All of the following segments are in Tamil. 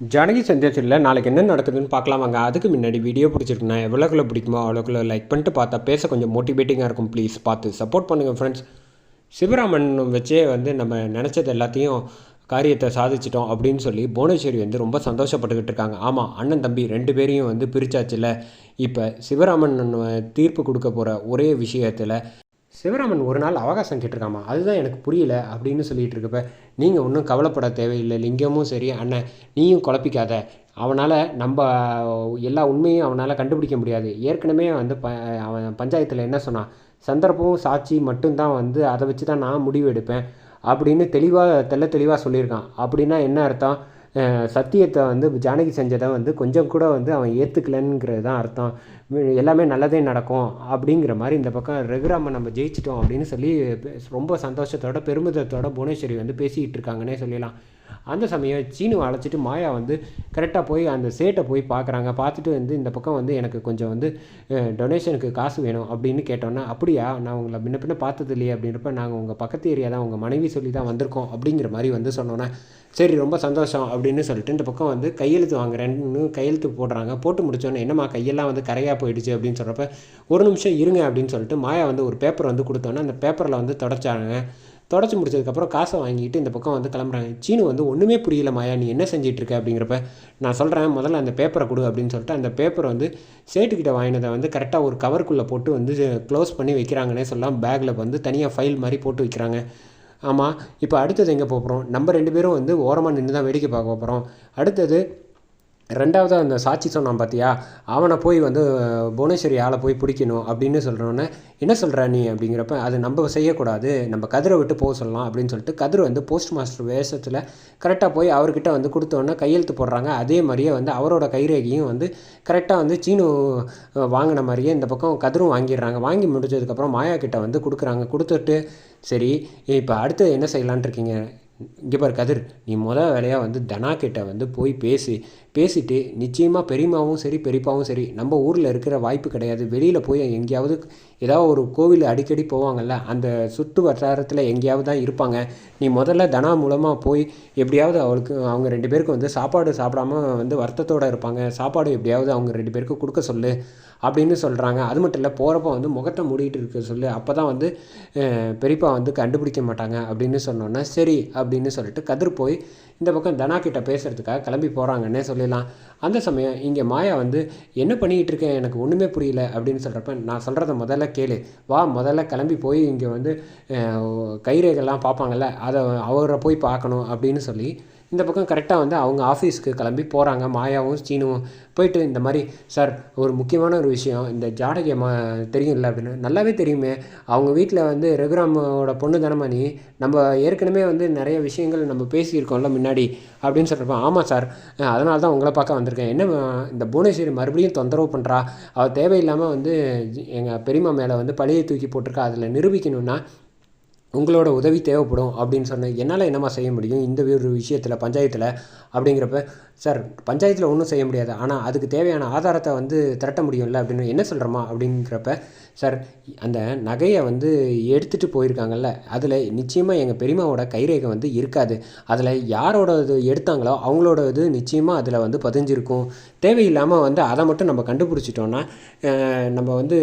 ஜானகி சந்தியாச்சில் நாளைக்கு என்ன நடக்குதுன்னு பார்க்கலாமாங்க அதுக்கு முன்னாடி வீடியோ பிடிச்சிருக்குண்ணா எவ்வளோக்குள்ள பிடிக்குமோ அவ்வளோக்குள்ள லைக் பண்ணிட்டு பார்த்தா பேச கொஞ்சம் மோட்டிவேட்டிங்காக இருக்கும். ப்ளீஸ் பார்த்து சப்போர்ட் பண்ணுங்கள் ஃப்ரெண்ட்ஸ் சிவராமன் வச்சே வந்து நம்ம நினச்சது எல்லாத்தையும் காரியத்தை சாதிச்சிட்டோம் அப்படின்னு சொல்லி புவனேஸ்வரி வந்து ரொம்ப சந்தோஷப்பட்டுக்கிட்டு இருக்காங்க. ஆமாம் அண்ணன் தம்பி ரெண்டு பேரையும் வந்து பிரிச்சாச்சுல இப்போ சிவராமன் தீர்ப்பு கொடுக்க போகிற ஒரே விஷயத்தில் சிவராமன் ஒரு நாள் அவகாசம் கேட்டிருக்காமா? அதுதான் எனக்கு புரியல அப்படின்னு சொல்லிட்டு இருக்கப்ப நீங்கள் ஒன்றும் கவலைப்பட தேவையில்லை லிங்கமும் சரி அண்ணன் நீயும் குழப்பிக்காத. அவனால் நம்ம எல்லா உண்மையும் அவனால் கண்டுபிடிக்க முடியாது. ஏற்கனவே வந்து ப அவன் பஞ்சாயத்தில் என்ன சொன்னான்? சந்தர்ப்பமும் சாட்சி மட்டும்தான் வந்து அதை வச்சு தான் நான் முடிவு எடுப்பேன் அப்படின்னு தெளிவாக தெள்ள தெளிவாக சொல்லியிருக்கான். அப்படின்னா என்ன அர்த்தம்? சத்தியத்தை வந்து ஜானகி செஞ்சதை வந்து கொஞ்சம் கூட வந்து அவன் ஏற்றுக்கலங்கிறது தான் அர்த்தம். எல்லாமே நல்லதே நடக்கும் அப்படிங்கிற மாதிரி இந்த பக்கம் ரகுராம நம்ம ஜெயிச்சிட்டோம் அப்படின்னு சொல்லி ரொம்ப சந்தோஷத்தோட பெருமிதத்தோட புவனேஸ்வரி வந்து பேசிக்கிட்டு இருக்காங்கன்னே சொல்லலாம் அந்த சமயம் சீனுவை அழைச்சிட்டு மாயா வந்து கரெக்டாக போய் அந்த சேட்டை போய் பார்க்குறாங்க. பார்த்துட்டு வந்து இந்த பக்கம் வந்து எனக்கு கொஞ்சம் வந்து டொனேஷனுக்கு காசு வேணும் அப்படின்னு கேட்டோன்னா அப்படியா? நான் உங்களை முன்ன பின்ன பார்த்தது இல்லையே. அப்படின்றப்ப நாங்கள் உங்கள் பக்கத்து ஏரியா தான் உங்கள் மனைவி சொல்லி தான் வந்திருக்கோம் அப்படிங்கிற மாதிரி வந்து சொன்னோன்னே சரி ரொம்ப சந்தோஷம். அப்படின்னு சொல்லிட்டு இந்த பக்கம் வந்து கையெழுத்து வாங்குறேன்னு கையெழுத்து போடுறாங்க. போட்டு முடிச்சோன்னே என்னம்மா கையெல்லாம் வந்து கரையாக போயிடுச்சு? அப்படின்னு சொல்கிறப்ப ஒரு நிமிஷம் இருங்க அப்படின்னு சொல்லிட்டு மாயா வந்து ஒரு பேப்பர் வந்து கொடுத்தோன்னே அந்த பேப்பரில் வந்து தொடச்சாங்க. தொடச்சி முடிச்சதுக்கப்புறம் காசை வாங்கிட்டு இந்த பக்கம் வந்து கிளம்புறாங்க. சீனு வந்து ஒன்றுமே புரியல மாயா நீ என்ன செஞ்சிட்ருக்க? அப்படிங்கிறப்ப நான் சொல்கிறேன் முதல்ல அந்த பேப்பரை கொடு அப்படின்னு சொல்லிட்டு அந்த பேப்பரை வந்து சேட்டுக்கிட்ட வாங்கினதை வந்து கரெக்டாக ஒரு கவருக்குள்ளே போட்டு வந்து க்ளோஸ் பண்ணி வைக்கிறாங்கன்னே சொல்லலாம் பேக்கில் வந்து தனியாக ஃபைல் மாதிரி போட்டு வைக்கிறாங்க. ஆமாம் இப்போ அடுத்தது எங்கே போகிறோம் நம்ம ரெண்டு பேரும் வந்து ஓரமாக நின்று தான் வேடிக்கை பார்க்க போகிறோம் அடுத்தது ரெண்டாவது அந்த சாட்சி சொன்னான் பார்த்தியா அவனை போய் வந்து புவனேஸ்வரி ஆளை போய் பிடிக்கணும் அப்படின்னு சொல்கிறோன்னே என்ன சொல்கிற நீ? அப்படிங்கிறப்ப அது நம்ம செய்யக்கூடாது. நம்ம கதிரை விட்டு போக சொல்லலாம் அப்படின்னு சொல்லிட்டு கதிர் வந்து போஸ்ட் மாஸ்டர் வேஷத்தில் கரெக்டாக போய் அவர்கிட்ட வந்து கொடுத்தோன்னே கையெழுத்து போடுறாங்க. அதே மாதிரியே வந்து அவரோட கைரேகையும் வந்து கரெக்டாக வந்து சீனு வாங்கின மாதிரியே இந்த பக்கம் கதிரும் வாங்கிடுறாங்க. வாங்கி முடிச்சதுக்கப்புறம் மாயா கிட்ட வந்து கொடுக்குறாங்க. கொடுத்துட்டு சரி இப்போ அடுத்து என்ன செய்யலான்ட்டு இருக்கீங்க? இங்கே பாரு கதிர் நீ முத வேலையாக வந்து தனா கிட்ட வந்து போய் பேசி. பேசிட்டு நிச்சயமாக பெரியம்மாவும் சரி பெரியப்பாவும் சரி நம்ம ஊரில் இருக்கிற வாய்ப்பு கிடையாது. வெளியில் போய் எங்கேயாவது ஏதாவது ஒரு கோவில் அடிக்கடி போவாங்கல்ல அந்த சுற்று வட்டாரத்தில் எங்கேயாவது தான் இருப்பாங்க. நீ முதல்ல தனா மூலமாக போய் எப்படியாவது அவளுக்கு அவங்க ரெண்டு பேருக்கு வந்து சாப்பாடு சாப்பிடாம வந்து வருத்தத்தோடு இருப்பாங்க. சாப்பாடு எப்படியாவது அவங்க ரெண்டு பேருக்கு கொடுக்க சொல்லு அப்படின்னு சொல்கிறாங்க அது மட்டும் இல்லை போகிறப்ப வந்து முகத்தை மூடிட்டு இருக்க சொல்லு. அப்போ தான் வந்து பெரியப்பா வந்து கண்டுபிடிக்க மாட்டாங்க அப்படின்னு சொன்னோன்னே சரி அப்படின்னு சொல்லிட்டு கதிர் போய் இந்த பக்கம் தனா கிட்ட பேசுகிறதுக்காக கிளம்பி போகிறாங்கன்னே சொல்லலாம் அந்த சமயம் இங்கே மாயா வந்து என்ன பண்ணிக்கிட்டு இருக்கேன் எனக்கு ஒன்றுமே புரியல. அப்படின்னு சொல்கிறப்ப நான் சொல்கிறத முதல்ல கேளு. வா முதல்ல கிளம்பி போய் இங்கே வந்து கைரேகெல்லாம் பார்ப்பாங்கள்ல பார்ப்பாங்கல்ல அதை அவரை போய் பார்க்கணும். அப்படின்னு சொல்லி இந்த பக்கம் கரெக்டாக வந்து அவங்க ஆஃபீஸ்க்கு கிளம்பி போகிறாங்க மாயாவும் சீனுவும் போயிட்டு இந்த மாதிரி சார் ஒரு முக்கியமான ஒரு விஷயம். இந்த ஜாடகி அம்மா தெரியும்ல? அப்படின்னு. நல்லாவே தெரியுமே. அவங்க வீட்டில் வந்து ரகுராமோட பொண்ணு தானம்மா நீ நம்ம ஏற்கனவே வந்து நிறைய விஷயங்கள் நம்ம பேசியிருக்கோம்ல முன்னாடி அப்படின்னு சொல்கிறப்ப ஆமாம் சார். அதனால தான் உங்களை பார்க்க வந்திருக்கேன். என்ன இந்த புவனேஸ்வரி மறுபடியும் தொந்தரவு பண்ணுறா அவள் தேவையில்லாமல் வந்து எங்கள் பெரியம்மா மேலே வந்து பழியை தூக்கி போட்டிருக்கா. அதில் நிரூபிக்கணும்னா உங்களோட உதவி தேவைப்படும் அப்படின்னு சொன்னேன் என்னால் என்னம்மா செய்ய முடியும்? இந்த ஒரு விஷயத்தில் பஞ்சாயத்தில் அப்படிங்கிறப்ப சார் பஞ்சாயத்தில் ஒன்றும் செய்ய முடியாது. ஆனால் அதுக்கு தேவையான ஆதாரத்தை வந்து திரட்ட முடியும்ல? அப்படின்னு என்ன சொல்கிறோமா அப்படிங்கிறப்ப சார் அந்த நகையை வந்து எடுத்துகிட்டு போயிருக்காங்கல்ல? அதில் நிச்சயமாக எங்கள் பெரியமாவோட கைரேகை வந்து இருக்காது. அதில் யாரோட இது எடுத்தாங்களோ அவங்களோட இது நிச்சயமாக அதில் வந்து பதிஞ்சிருக்கும். தேவையில்லாமல் வந்து அதை மட்டும் நம்ம கண்டுபிடிச்சிட்டோன்னா நம்ம வந்து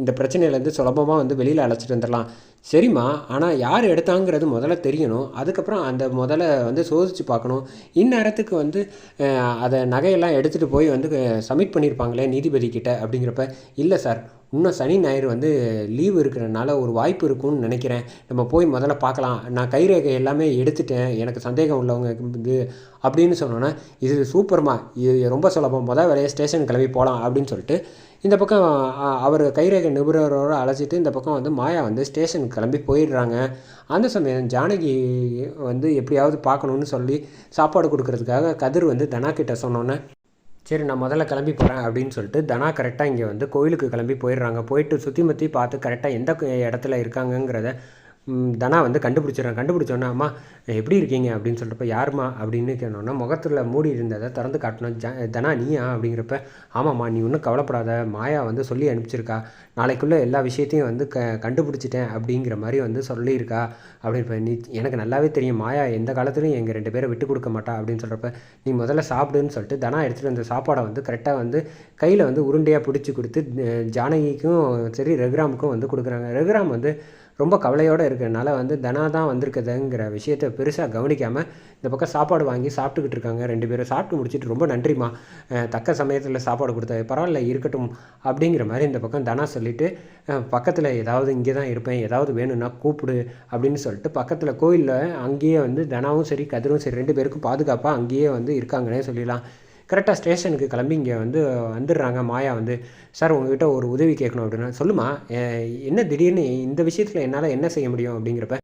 இந்த பிரச்சனையிலேருந்து சுலபமாக வந்து வெளியில் அழைச்சிட்டு வந்துடலாம் சரிம்மா ஆனால் யார் எடுத்தாங்கிறது முதல்ல தெரியணும். அதுக்கப்புறம் அந்த முதல்ல வந்து சோதிச்சு பார்க்கணும். இந்நேரத்துக்கு வந்து அதை நகையெல்லாம் எடுத்துகிட்டு போய் வந்து சப்மிட் பண்ணியிருப்பாங்களே நீதிபதி கிட்ட அப்படிங்கிறப்ப இல்லை சார் இன்னும் சனி ஞாயிறு வந்து லீவு இருக்கிறனால ஒரு வாய்ப்பு இருக்கும்னு நினைக்கிறேன். நம்ம போய் முதல்ல பார்க்கலாம். நான் கைரேகை எல்லாமே எடுத்துட்டேன். எனக்கு சந்தேகம் உள்ளவங்க இது அப்படின்னு சொன்னோன்னே இது சூப்பர்மா இது ரொம்ப சுலபம். முதல் வேலையை ஸ்டேஷன் கிளம்பி போகலாம் அப்படின்னு சொல்லிட்டு இந்த பக்கம் அவர் கைரேகை நிபுணரோடு அழைச்சிட்டு இந்த பக்கம் வந்து மாயா வந்து ஸ்டேஷனுக்கு கிளம்பி போயிடுறாங்க. அந்த சமயம் ஜானகி வந்து எப்படியாவது பார்க்கணுன்னு சொல்லி சாப்பாடு கொடுக்கறதுக்காக கதிர் வந்து தனா கிட்ட சொன்னோன்னே சரி நான் முதல்ல கிளம்பி போகிறேன் அப்படின்னு சொல்லிட்டு தனா கரெக்டாக இங்கே வந்து கோயிலுக்கு கிளம்பி போயிடுறாங்க. போயிட்டு சுற்றி முற்றி பார்த்து கரெக்டாக எந்த இடத்துல இருக்காங்கங்கிறத தனா வந்து கண்டுபிடிச்சிடுறான். கண்டுபிடிச்சோன்னா அம்மா எப்படி இருக்கீங்க? அப்படின்னு சொல்கிறப்ப யாரும்மா? அப்படின்னு கேட்டோன்னா முகத்தில் மூடி இருந்ததை திறந்து காட்டணும். ஜ தனா நீயா? அப்படிங்கிறப்ப ஆமாம்மா நீ ஒன்றும் கவலைப்படாத. மாயா வந்து சொல்லி அனுப்பிச்சிருக்கா. நாளைக்குள்ளே எல்லா விஷயத்தையும் வந்து க கண்டுபிடிச்சிட்டேன். அப்படிங்கிற மாதிரி வந்து சொல்லியிருக்கா. அப்படின்னு நீ எனக்கு நல்லாவே தெரியும். மாயா எந்த காலத்துலையும் எங்கள் ரெண்டு பேரை விட்டு கொடுக்க மாட்டா. அப்படின்னு சொல்கிறப்ப நீ முதல்ல சாப்பிடுன்னு சொல்லிட்டு தனா எடுத்துகிட்டு வந்த சாப்பாடை வந்து கரெக்டாக வந்து கையில் வந்து உருண்டையாக பிடிச்சி கொடுத்து ஜானகிக்கும் சரி ரகுராமுக்கும் வந்து கொடுக்குறாங்க. ரகுராம் வந்து ரொம்ப கவலையோடு இருக்கிறனால வந்து தனா தான் வந்திருக்குதுங்கிற விஷயத்த பெருசாக கவனிக்காமல் இந்த பக்கம் சாப்பாடு வாங்கி சாப்பிட்டுக்கிட்டு இருக்காங்க. ரெண்டு பேரும் சாப்பிட்டு முடிச்சிட்டு ரொம்ப நன்றிம்மா. தக்க சமயத்தில் சாப்பாடு கொடுத்தது பரவாயில்ல இருக்கட்டும் அப்படிங்கிற மாதிரி இந்த பக்கம் தனா சொல்லிவிட்டு பக்கத்தில் ஏதாவது இங்கே தான் இருப்பேன் ஏதாவது வேணும்னா கூப்பிடு அப்படின்னு சொல்லிட்டு பக்கத்தில் கோயிலில் அங்கேயே வந்து தனாவும் சரி கதிரும் சரி ரெண்டு பேருக்கும் பாதுகாப்பாக அங்கேயே வந்து இருக்காங்கன்னே சொல்லிடலாம். கரெக்டாக ஸ்டேஷனுக்கு கிளம்பி இங்கே வந்து வந்துடுறாங்க. மாயா வந்து சார் உங்ககிட்ட ஒரு உதவி கேட்கணும் அப்படின்னா சொல்லுமா என்ன திடீர்னு இந்த விஷயத்தில் என்னால் என்ன செய்ய முடியும்? அப்படிங்கிறப்ப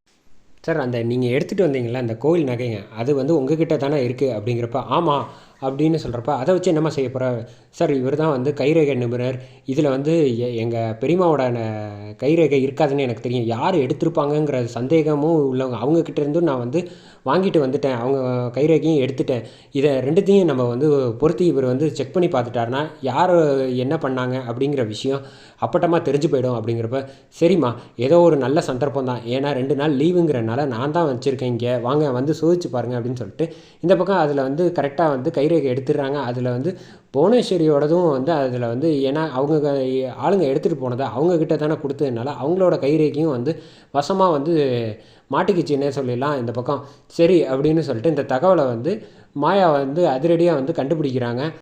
சார் அந்த நீங்கள் எடுத்துகிட்டு வந்தீங்களா அந்த கோயில் நகைங்க அது வந்து உங்ககிட்ட தானே இருக்குது அப்படிங்கிறப்ப ஆமாம் அப்படின்னு சொல்கிறப்ப அதை வச்சு என்னம்மா செய்ய போகிற சார் இவர் தான் வந்து கைரேகை நிபுணர். இதில் வந்து எங்கள் பெரியம்மாவோட ந- கைரேகை இருக்காதுன்னு எனக்கு தெரியும். யார் எடுத்திருப்பாங்கங்கிற சந்தேகமும் உள்ளவங்க அவங்கக்கிட்ட இருந்தும் நான் வந்து வாங்கிட்டு வந்துட்டேன். அவங்க கைரேகையும் எடுத்துட்டேன். இதை ரெண்டுத்தையும் நம்ம வந்து பொருத்தி இவர் வந்து செக் பண்ணி பார்த்துட்டாருன்னா யார் என்ன பண்ணாங்க அப்படிங்கிற விஷயம் அப்பட்டமாக தெரிஞ்சு போயிடும் அப்படிங்கிறப்ப சரிம்மா ஏதோ ஒரு நல்ல சந்தர்ப்பம் தான். ஏன்னா ரெண்டு நாள் லீவுங்கிறனால நான் தான் வச்சுருக்கேன் இங்கே. வாங்க வந்து சோதிச்சு பாருங்க அப்படின்னு சொல்லிட்டு இந்த பக்கம் அதில் வந்து கரெக்டாக வந்து கை கைரேகை எடுத்துடுறாங்க. அதில் வந்து புவனேஸ்வரியோடதும் வந்து அதில் வந்து ஏன்னா அவங்க ஆளுங்க எடுத்துகிட்டு போனதை அவங்கக்கிட்ட தானே கொடுத்ததுனால அவங்களோட கைரேகையும் வந்து வசமாக வந்து மாட்டிக்கிச்சுன்னே சொல்லிடலாம் இந்த பக்கம். சரி அப்படின்னு சொல்லிட்டு இந்த தகவலை வந்து மாயா வந்து அதிரடியாக வந்து கண்டுபிடிக்கிறாங்க.